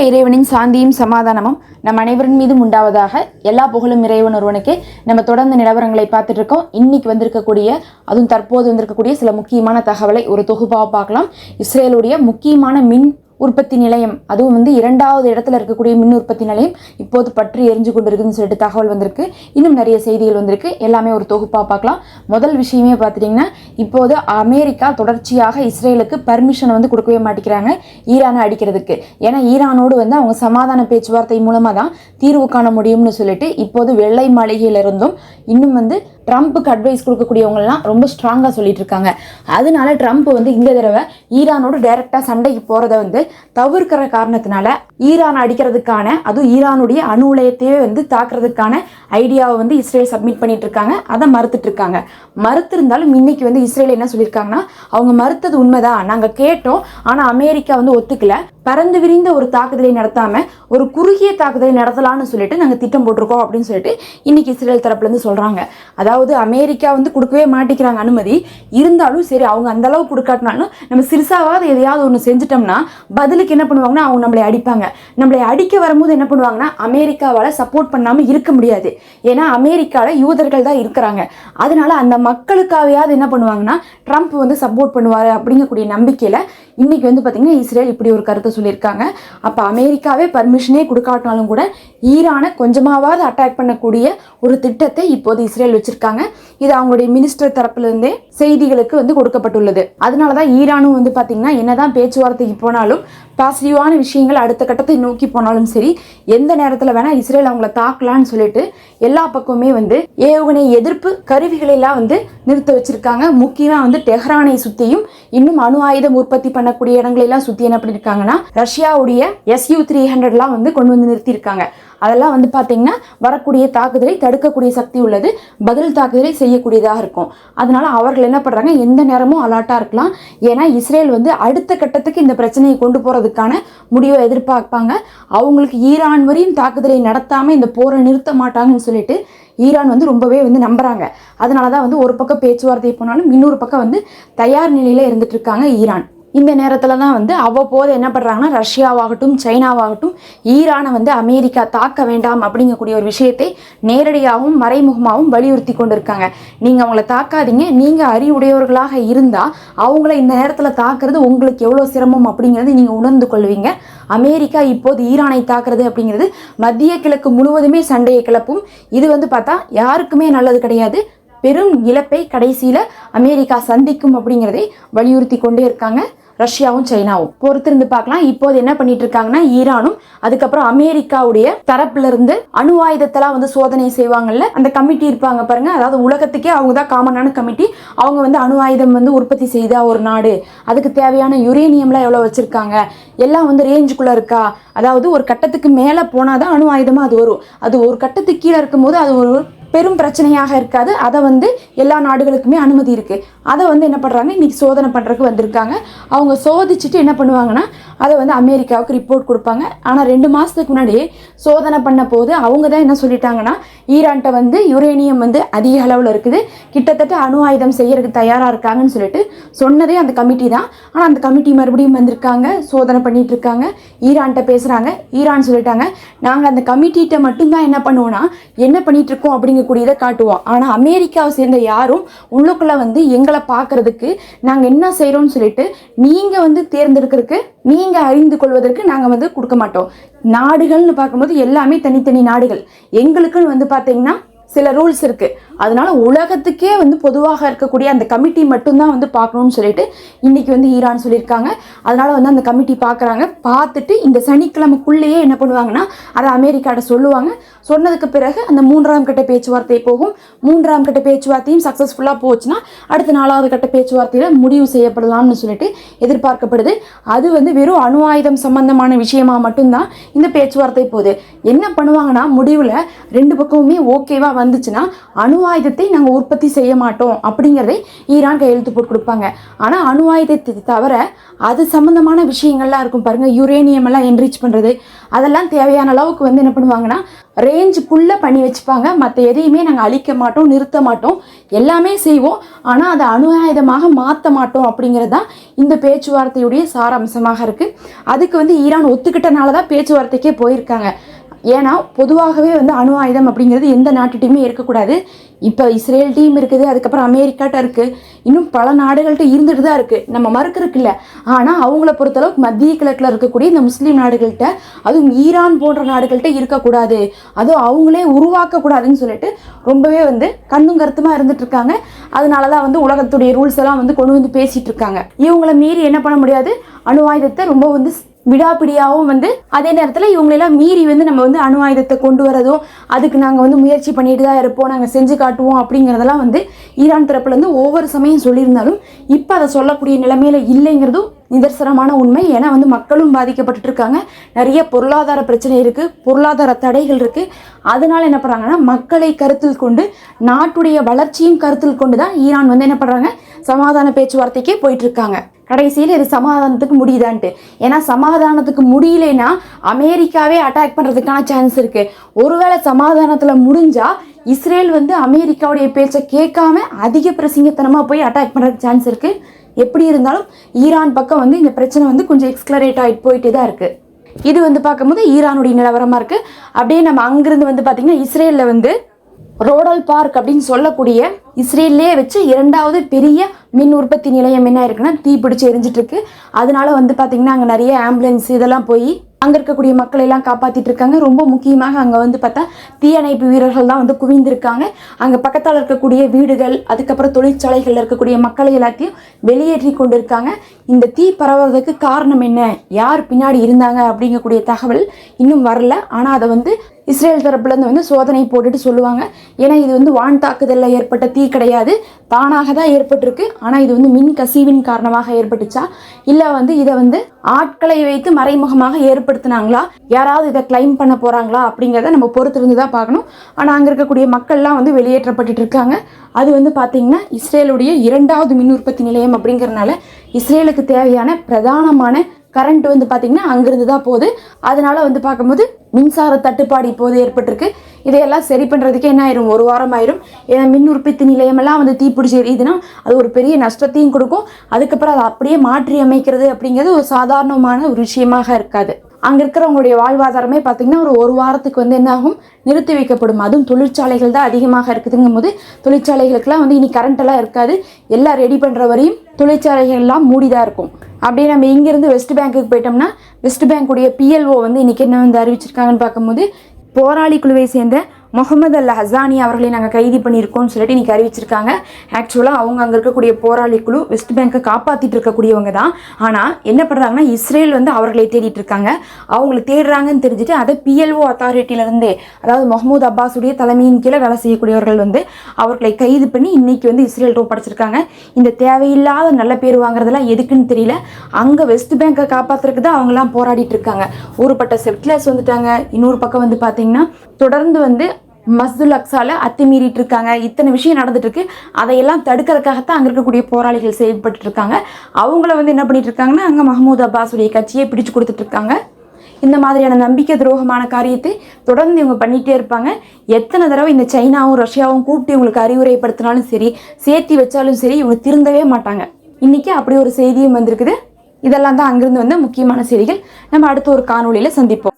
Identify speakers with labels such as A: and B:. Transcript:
A: இறைவனின் சாந்தியும் சமாதானமும் நம் அனைவரின் மீதும் உண்டாவதாக எல்லா புகழும் இறைவன் ஒருவனுக்கு. நம்ம தொடர்ந்து நிலவரங்களை பார்த்துட்டு இருக்கோம். இன்னைக்கு வந்திருக்கக்கூடிய அதுவும் தற்போது வந்திருக்கக்கூடிய சில முக்கியமான தகவலை ஒரு தொகுப்பாக பார்க்கலாம். இஸ்ரேலுடைய முக்கியமான மின் உற்பத்தி நிலையம். அதுவும் வந்து இரண்டாவது இடத்துல இருக்கக்கூடிய மின் உற்பத்தி நிலையம் இப்போது பற்றி எரிஞ்சு கொண்டிருக்குன்னு சொல்லிட்டு தகவல் வந்திருக்கு. இன்னும் நிறைய செய்திகள் வந்திருக்கு. எல்லாமே ஒரு தொகுப்பாக பார்க்கலாம். முதல் விஷயமே பார்த்துட்டிங்கன்னா இப்போது அமெரிக்கா தொடர்ச்சியாக இஸ்ரேலுக்கு பர்மிஷன் வந்து கொடுக்கவே மாட்டேங்கிறாங்க ஈரானை அடிக்கிறதுக்கு. ஏன்னா ஈரானோடு வந்து அவங்க சமாதான பேச்சுவார்த்தை மூலமாக தான் தீர்வு காண முடியும்னு சொல்லிட்டு இப்போது வெள்ளை மாளிகையிலிருந்தும் இன்னும் வந்து ட்ரம்ப்புக்கு அட்வைஸ் கொடுக்கக்கூடியவங்கலாம் ரொம்ப ஸ்ட்ராங்காக சொல்லிட்டு இருக்காங்க அதனால ட்ரம்ப் வந்து இந்த தடவை ஈரானோடு டைரெக்டாக சண்டைக்கு போகிறத வந்து தவிர்க்கிற காரணத்தினால ஈரான் அடிக்கிறதுக்கான அதுவும் ஈரானுடைய அணு உலையத்தையே வந்து தாக்குறதுக்கான ஐடியாவை வந்து இஸ்ரேல் சப்மிட் பண்ணிட்டு இருக்காங்க அதை மறுத்துட்டு இருக்காங்க மறுத்திருந்தாலும் இன்னைக்கு வந்து இஸ்ரேல் என்ன சொல்லியிருக்காங்கன்னா அவங்க மறுத்தது உண்மைதான். நாங்கள் கேட்டோம். ஆனால் அமெரிக்கா வந்து ஒத்துக்கல. பறந்து விரிந்த ஒரு தாக்குதலை நடத்தாம ஒரு குறுகிய தாக்குதலை நடத்தலாம்னு சொல்லிட்டு நாங்கள் திட்டம் போட்டிருக்கோம் அப்படின்னு சொல்லிட்டு இன்னைக்கு இஸ்ரேல் தரப்புல இருந்து சொல்றாங்க. அதாவது அமெரிக்கா வந்து கொடுக்கவே மாட்டேங்கிறாங்க அனுமதி. இருந்தாலும் சரி அவங்க அந்த அளவு கொடுக்காட்டினாலும் நம்ம சிறுசாவது எதையாவது ஒன்று செஞ்சிட்டோம்னா பதிலுக்கு என்ன பண்ணுவாங்கன்னா அவங்க நம்மளை அடிப்பாங்க. நம்மளை அடிக்க வரும்போது என்ன பண்ணுவாங்கன்னா அமெரிக்காவால் சப்போர்ட் பண்ணாமல் இருக்க முடியாது. ஏன்னா அமெரிக்காவில் யூதர்கள் தான் இருக்கிறாங்க. அதனால அந்த மக்களுக்காகயாவது என்ன பண்ணுவாங்கன்னா ட்ரம்ப் வந்து சப்போர்ட் பண்ணுவார் அப்படிங்கக்கூடிய நம்பிக்கையில் இன்னைக்கு வந்து பார்த்திங்கன்னா இஸ்ரேல் இப்படி ஒரு கருத்தை சொல்லியிருக்காங்க. அப்போ அமெரிக்காவே பர்மிஷனே கொடுக்காட்டினாலும் கூட ஈரானை கொஞ்சமாவது அட்டாக் பண்ணக்கூடிய ஒரு திட்டத்தை இப்போது இஸ்ரேல் வச்சிருக்காங்க. இது அவங்களுடைய மினிஸ்டர் தரப்புலேருந்தே செய்திகளுக்கு வந்து கொடுக்கப்பட்டுள்ளது. அதனால தான் ஈரானும் வந்து பார்த்தீங்கன்னா என்னதான் பேச்சுவார்த்தைக்கு போனாலும் பாசிட்டிவான விஷயங்கள் அடுத்த கட்டத்தை நோக்கி போனாலும் சரி எந்த நேரத்தில் வேணால் இஸ்ரேல் அவங்கள தாக்கலான்னு சொல்லிட்டு எல்லா பக்கமுமே வந்து ஏவுகணை எதிர்ப்பு கருவிகளை எல்லாம் வந்து நிறுத்த வச்சிருக்காங்க. முக்கியமாக வந்து டெஹ்ரானை சுற்றியும் இன்னும் அணு ஆயுதம் உற்பத்தி பண்ணக்கூடிய இடங்களெல்லாம் சுற்றி என்ன பண்ணியிருக்காங்கன்னா ரஷ்யாவுடைய எஸ்யூ த்ரீ ஹண்ட்ரட்லாம் வந்து கொண்டு வந்து நிறுத்தியிருக்காங்க. அதெல்லாம் வந்து பார்த்தீங்கன்னா வரக்கூடிய தாக்குதலை தடுக்கக்கூடிய சக்தி உள்ளது பதில் தாக்குதலை செய்யக்கூடியதாக இருக்கும். அதனால அவர்கள் என்ன பண்ணுறாங்க எந்த நேரமும் அலர்ட்டாக இருக்கலாம். ஏன்னா இஸ்ரேல் வந்து அடுத்த கட்டத்துக்கு இந்த பிரச்சனையை கொண்டு போகிறதுக்கான முடிவை எதிர்பார்ப்பாங்க. அவங்களுக்கு ஈரான் வரையும் தாக்குதலை நடத்தாமல் இந்த போரை நிறுத்த மாட்டாங்கன்னு சொல்லிட்டு ஈரான் வந்து ரொம்பவே வந்து நம்புகிறாங்க அதனால தான் வந்து ஒரு பக்கம் பேச்சுவார்த்தை போனாலும் இன்னொரு பக்கம் வந்து தயார் நிலையில் இருந்துட்டு இருக்காங்க ஈரான். இந்த நேரத்தில் தான் வந்து அவ்வப்போது என்ன பண்ணுறாங்கன்னா ரஷ்யாவாகட்டும் சைனாவாகட்டும் ஈரானை வந்து அமெரிக்கா தாக்க வேண்டாம் அப்படிங்கக்கூடிய ஒரு விஷயத்தை நேரடியாகவும் மறைமுகமாகவும் வலியுறுத்தி கொண்டு இருக்காங்க நீங்கள் அவங்கள தாக்காதீங்க. நீங்கள் அறிவுடையவர்களாக இருந்தால் அவங்கள இந்த நேரத்தில் தாக்குறது உங்களுக்கு எவ்வளோ சிரமம் அப்படிங்கிறது நீங்கள் உணர்ந்து கொள்வீங்க. அமெரிக்கா இப்போது ஈரானை தாக்குறது அப்படிங்கிறது மத்திய கிழக்கு முழுவதுமே சண்டையை கிளப்பும். இது வந்து பார்த்தா யாருக்குமே நல்லது கிடையாது. பெரும் இழப்பை கடைசியில் அமெரிக்கா சந்திக்கும் அப்படிங்கிறதை வலியுறுத்தி கொண்டே இருக்காங்க. ரஷ்யாவும் சைனாவும். பொறுத்திருந்து பார்க்கலாம். இப்போது என்ன பண்ணிட்டு இருக்காங்கன்னா ஈரானும் அதுக்கப்புறம் அமெரிக்காவுடைய தரப்புல இருந்து அணு ஆயுதத்தெல்லாம் வந்து சோதனை செய்வாங்கல்ல அந்த கமிட்டி இருப்பாங்க பாருங்க. அதாவது உலகத்துக்கே அவங்க தான் காமனான கமிட்டி. அவங்க வந்து அணு ஆயுதம் வந்து உற்பத்தி செய்தா ஒரு நாடு. அதுக்கு தேவையான யுரேனியம்லாம் எவ்வளோ வச்சிருக்காங்க? எல்லாம் வந்து ரேஞ்சுக்குள்ள இருக்கா? அதாவது ஒரு கட்டத்துக்கு மேலே போனாதான் அணு ஆயுதமாக அது வரும். அது ஒரு கட்டத்துக்கு கீழே இருக்கும்போது அது ஒரு பெரும் பிரச்சனையாக இருக்காது. அதை வந்து எல்லா நாடுகளுக்குமே அனுமதி இருக்குது அதை வந்து என்ன பண்ணுறாங்க இன்றைக்கி சோதனை பண்ணுறதுக்கு வந்திருக்காங்க. அவங்க சோதிச்சுட்டு என்ன பண்ணுவாங்கன்னா அதை வந்து அமெரிக்காவுக்கு ரிப்போர்ட் கொடுப்பாங்க. ஆனால் ரெண்டு மாதத்துக்கு முன்னாடி சோதனை பண்ண போது அவங்க தான் என்ன சொல்லிட்டாங்கன்னா ஈரான்கிட்ட வந்து யுரேனியம் வந்து அதிக அளவில் இருக்குது. கிட்டத்தட்ட அணு ஆயுதம் செய்யறதுக்கு தயாராக இருக்காங்கன்னு சொல்லிட்டு சொன்னதே அந்த கமிட்டி தான். ஆனால் அந்த கமிட்டி மறுபடியும் வந்திருக்காங்க. சோதனை பண்ணிட்டு இருக்காங்க. ஈரான்கிட்ட பேசுகிறாங்க ஈரான் சொல்லிட்டாங்க நாங்கள் அந்த கமிட்டிகிட்ட மட்டும்தான் என்ன பண்ணுவோம்னா என்ன பண்ணிட்டு இருக்கோம்? அப்படிங்கக்கூடியதை காட்டுவோம். ஆனால் அமெரிக்காவை சேர்ந்த யாரும் உள்ளுக்குள்ளே வந்து எங்களை பார்க்கறதுக்கு நாங்கள் என்ன செய்கிறோம்னு சொல்லிட்டு நீங்கள் வந்து தேர்ந்தெடுக்கிறதுக்கு நீங்கள் அறிந்து கொள்வதற்கு நாங்கள் வந்து கொடுக்க மாட்டோம். நாடுகள்னு பார்க்கும்போது எல்லாமே தனித்தனி நாடுகள். எங்களுக்குன்னு வந்து பார்த்தீங்கன்னா சில ரூல்ஸ் இருக்குது அதனால உலகத்துக்கே வந்து பொதுவாக இருக்கக்கூடிய அந்த கமிட்டி மட்டும்தான் வந்து பார்க்கணும்னு சொல்லிட்டு இன்னைக்கு வந்து ஈரான் சொல்லியிருக்காங்க. அதனால வந்து அந்த கமிட்டி பார்க்குறாங்க. பார்த்துட்டு இந்த சனிக்கிழமைக்குள்ளேயே என்ன பண்ணுவாங்கன்னா அதை அமெரிக்காட்ட சொல்லுவாங்க. சொன்னதுக்கு பிறகு அந்த மூன்றாம் கட்ட பேச்சுவார்த்தை போகும். மூன்றாம் கட்ட பேச்சுவார்த்தையும் சக்ஸஸ்ஃபுல்லாக போச்சுன்னா அடுத்த நாலாவது கட்ட பேச்சுவார்த்தையில் முடிவு செய்யப்படலாம்னு சொல்லிட்டு எதிர்பார்க்கப்படுது. அது வந்து வெறும் அணு ஆயுதம் சம்பந்தமான விஷயமா மட்டும்தான் இந்த பேச்சுவார்த்தை போகுது. என்ன பண்ணுவாங்கன்னா முடிவில் ரெண்டு பக்கமுமே ஓகேவாக வந்துச்சுன்னா அணு ஆயுதத்தை நாங்கள் உற்பத்தி செய்ய மாட்டோம் அப்படிங்கிறதை ஈரான் கையெழுத்து போட்டு கொடுப்பாங்க. ஆனால் அணு ஆயுதத்தை தவிர அது சம்மந்தமான விஷயங்கள்லாம் இருக்கும் பாருங்கள் யுரேனியம் எல்லாம் என்ரிச் பண்ணுறது அதெல்லாம் தேவையான அளவுக்கு வந்து என்ன பண்ணுவாங்கன்னா ரேஞ்சுக்குள்ளே பண்ணி வச்சுப்பாங்க. மற்ற எதையுமே நாங்கள் அழிக்க மாட்டோம் நிறுத்த மாட்டோம். எல்லாமே செய்வோம். ஆனால் அதை அணு ஆயுதமாக மாற்ற மாட்டோம் அப்படிங்கிறது தான் இந்த பேச்சுவார்த்தையுடைய சாராம்சமாக இருக்குது அதுக்கு வந்து ஈரான் ஒத்துக்கிட்டனால தான் பேச்சுவார்த்தைக்கே போயிருக்காங்க. ஏன்னா பொதுவாகவே வந்து அணு ஆயுதம் அப்படிங்கிறது எந்த நாட்டுகிட்டையுமே இருக்கக்கூடாது. இப்போ இஸ்ரேல் டீம் இருக்குது அதுக்கப்புறம் அமெரிக்காட்ட இருக்குது இன்னும் பல நாடுகள்கிட்ட இருந்துட்டு தான் இருக்குது நம்ம மறுக்கிறதுக்கு இல்லை ஆனால் அவங்கள பொறுத்தளவுக்கு மத்திய கிழக்கில் இருக்கக்கூடிய இந்த முஸ்லீம் நாடுகள்கிட்ட அதுவும் ஈரான் போன்ற நாடுகள்கிட்ட இருக்கக்கூடாது. அதுவும் அவங்களே உருவாக்கக்கூடாதுன்னு சொல்லிட்டு ரொம்பவே வந்து கண்ணும் கருத்துமாக இருந்துட்டு இருக்காங்க. அதனால தான் வந்து உலகத்துடைய ரூல்ஸ் எல்லாம் வந்து கொண்டு வந்து பேசிகிட்டு இருக்காங்க. இவங்களை மீறி என்ன பண்ண முடியாது? அணு ஆயுதத்தை ரொம்ப வந்து விடாப்பிடியாகவும் வந்து அதே நேரத்தில் இவங்களெல்லாம் மீறி வந்து நம்ம வந்து அணு ஆயுதத்தை கொண்டு வரதும் அதுக்கு நாங்கள் வந்து முயற்சி பண்ணிட்டு தான் இருப்போம் நாங்கள் செஞ்சு காட்டுவோம் அப்படிங்கிறதெல்லாம் வந்து ஈரான் தரப்புலேருந்து ஒவ்வொரு சமயம் சொல்லியிருந்தாலும் இப்போ அதை சொல்லக்கூடிய நிலைமையில இல்லைங்கிறதும் நிதர்சனமான உண்மை. ஏன்னா வந்து மக்களும் பாதிக்கப்பட்டுட்டு இருக்காங்க. நிறைய பொருளாதார பிரச்சனை இருக்குது பொருளாதார தடைகள் இருக்குது அதனால் என்ன பண்ணுறாங்கன்னா மக்களை கருத்தில் கொண்டு நாட்டுடைய வளர்ச்சியும் கருத்தில் கொண்டு தான் ஈரான் வந்து என்ன பண்ணுறாங்க சமாதான பேச்சுவார்த்தைக்கே போயிட்டு இருக்காங்க. கடைசியில் இது சமாதானத்துக்கு முடியுதான்ட்டு. ஏன்னா சமாதானத்துக்கு முடியலைன்னா அமெரிக்காவே அட்டாக் பண்ணுறதுக்கான சான்ஸ் இருக்குது ஒருவேளை சமாதானத்தில் முடிஞ்சா இஸ்ரேல் வந்து அமெரிக்காவுடைய பேச்சை கேட்காம அதிக பிரசிங்கத்தனமாக போய் அட்டாக் பண்ணுறதுக்கு சான்ஸ் இருக்குது எப்படி இருந்தாலும் ஈரான் பக்கம் வந்து இந்த பிரச்சனை வந்து கொஞ்சம் எக்ஸ்கலரேட் ஆகிட்டு போயிட்டு தான் இருக்குது இது வந்து பார்க்கும்போது ஈரானுடைய நிலவரமாக இருக்குது அப்படியே நம்ம அங்கேருந்து வந்து பார்த்திங்கன்னா இஸ்ரேலில் வந்து ரோடல் பார்க் அப்படின்னு சொல்லக்கூடிய இஸ்ரேல்லே வச்சு இரண்டாவது பெரிய மின் உற்பத்தி நிலையம் என்ன இருக்குன்னா தீ பிடிச்சி எரிஞ்சிட்டு இருக்கு அதனால வந்து பார்த்திங்கன்னா அங்கே நிறைய ஆம்புலன்ஸ் இதெல்லாம் போய் அங்கே இருக்கக்கூடிய மக்களை எல்லாம் காப்பாற்றிட்டு இருக்காங்க. ரொம்ப முக்கியமாக அங்கே வந்து பார்த்தா தீயணைப்பு வீரர்கள் தான் வந்து குவிந்திருக்காங்க. அங்கே பக்கத்தால் இருக்கக்கூடிய வீடுகள் அதுக்கப்புறம் தொழிற்சாலைகளில் இருக்கக்கூடிய மக்களை எல்லாத்தையும் வெளியேற்றி கொண்டு இருக்காங்க இந்த தீ பரவுறதுக்கு காரணம் என்ன? யார் பின்னாடி இருந்தாங்க? அப்படிங்கக்கூடிய தகவல் இன்னும் வரல. ஆனால் அதை வந்து இஸ்ரேல் தரப்புலேருந்து வந்து சோதனை போட்டுட்டு சொல்லுவாங்க. ஏன்னா இது வந்து வான் தாக்குதலில் ஏற்பட்ட தீ கிடையாது. தானாக தான் ஏற்பட்டிருக்கு. ஆனால் இது வந்து மின் கசிவின் காரணமாக ஏற்பட்டுச்சா? இல்லை வந்து இதை வந்து ஆட்களை வைத்து மறைமுகமாக ஏற்படுத்தினாங்களா? யாராவது இதை கிளைம் பண்ண போகிறாங்களா அப்படிங்கிறத நம்ம பொறுத்திருந்து தான் பார்க்கணும். ஆனால் அங்கே இருக்கக்கூடிய மக்கள்லாம் வந்து வெளியேற்றப்பட்டுட்டு இருக்காங்க. அது வந்து பார்த்திங்கன்னா இஸ்ரேலுடைய இரண்டாவது மின் உற்பத்தி நிலையம் அப்படிங்கிறனால இஸ்ரேலுக்கு தேவையான பிரதானமான கரண்ட் வந்து பார்த்திங்கன்னா அங்கேருந்து தான் போகுது. அதனால் வந்து பார்க்கும்போது மின்சார தட்டுப்பாடு இப்போது ஏற்பட்டிருக்கு. இதையெல்லாம் சரி பண்ணுறதுக்கு என்ன ஆயிரும்? ஒரு வாரம் ஆயிரும். ஏன்னா மின் உற்பத்தி நிலையமெல்லாம் வந்து தீப்பிடிச்சி எரியுதுன்னா அது ஒரு பெரிய நஷ்டத்தையும் கொடுக்கும். அதுக்கப்புறம் அதை அப்படியே மாற்றி அமைக்கிறது அப்படிங்கிறது ஒரு சாதாரணமான ஒரு விஷயமாக இருக்காது. அங்கே இருக்கிறவங்களுடைய வாழ்வாதாரமே பார்த்திங்கன்னா ஒரு ஒரு வாரத்துக்கு வந்து என்னாகும் நிறுத்தி வைக்கப்படும். அதுவும் தொழிற்சாலைகள் தான் அதிகமாக இருக்குதுங்கும் போது தொழிற்சாலைகளுக்கெல்லாம் வந்து இனி கரண்ட் எல்லாம் இருக்காது. எல்லாம் ரெடி பண்ணுற வரையும் தொழிற்சாலைகள் எல்லாம் மூடிதான் இருக்கும். அப்படியே நம்ம இங்கேருந்து வெஸ்ட் பேங்க்குக்கு போயிட்டோம்னா வெஸ்ட் பேங்க்குடைய பிஎல்ஓ வந்து இன்றைக்கி என்ன வந்து அறிவிச்சிருக்காங்கன்னு பார்க்கும்போது போராளி குழுவை சேர்ந்த முகமது அல் ஹசானி அவர்களை நாங்கள் கைது பண்ணியிருக்கோம்னு சொல்லிட்டு இன்றைக்கி அறிவிச்சிருக்காங்க. ஆக்சுவலாக அவங்க அங்கே இருக்கக்கூடிய போராளி குழு வெஸ்ட் பேங்கை காப்பாற்றிட்டு இருக்கக்கூடியவங்க தான். ஆனால் என்ன பண்ணுறாங்கன்னா இஸ்ரேல் வந்து அவர்களை தேடிட்டு இருக்காங்க. அவங்கள தேடுறாங்கன்னு தெரிஞ்சுட்டு அதை பிஎல்ஓ அத்தாரிட்டியிலேருந்தே அதாவது முகமது அப்பாஸுடைய தலைமையின் கீழே வேலை செய்யக்கூடியவர்கள் வந்து அவர்களை கைது பண்ணி இன்னைக்கு வந்து இஸ்ரேல் ஒப்படைச்சிருக்காங்க இந்த தேவையில்லாத நல்ல பேர் வாங்குறதெல்லாம் எதுக்குன்னு தெரியல. அங்கே வெஸ்ட் பேங்கை காப்பாற்றுறதுக்கு தான் அவங்களாம் போராடிட்டு இருக்காங்க. ஊருப்பட்ட செட்டிலர்ஸ் வந்துட்டாங்க. இன்னொரு பக்கம் வந்து பார்த்தீங்கன்னா தொடர்ந்து வந்து மஸ்துல் அக்ஸால அத்துமீறிட்டு இருக்காங்க இத்தனை விஷயம் நடந்துட்டு இருக்கு அதையெல்லாம் தடுக்கிறதுக்காகத்தான் அங்கே இருக்கக்கூடிய போராளிகள் செயல்பட்டு இருக்காங்க அவங்கள வந்து என்ன பண்ணிட்டு இருக்காங்கன்னா அங்கே மஹமூத் அப்பாஸுடைய கட்சியை பிடிச்சு கொடுத்துட்டு இருக்காங்க இந்த மாதிரியான நம்பிக்கை துரோகமான காரியத்தை தொடர்ந்து இவங்க பண்ணிகிட்டே இருப்பாங்க. எத்தனை தடவை இந்த சைனாவும் ரஷ்யாவும் கூப்பிட்டு இவங்களுக்கு அறிவுரைப்படுத்தினாலும் சரி சேர்த்தி வச்சாலும் சரி இவங்க திருந்தவே மாட்டாங்க. இன்றைக்கி அப்படி ஒரு செய்தியும் வந்திருக்குது. இதெல்லாம் தான் அங்கிருந்து வந்த முக்கியமான செய்திகள். நம்ம அடுத்த ஒரு காணொளியில் சந்திப்போம்.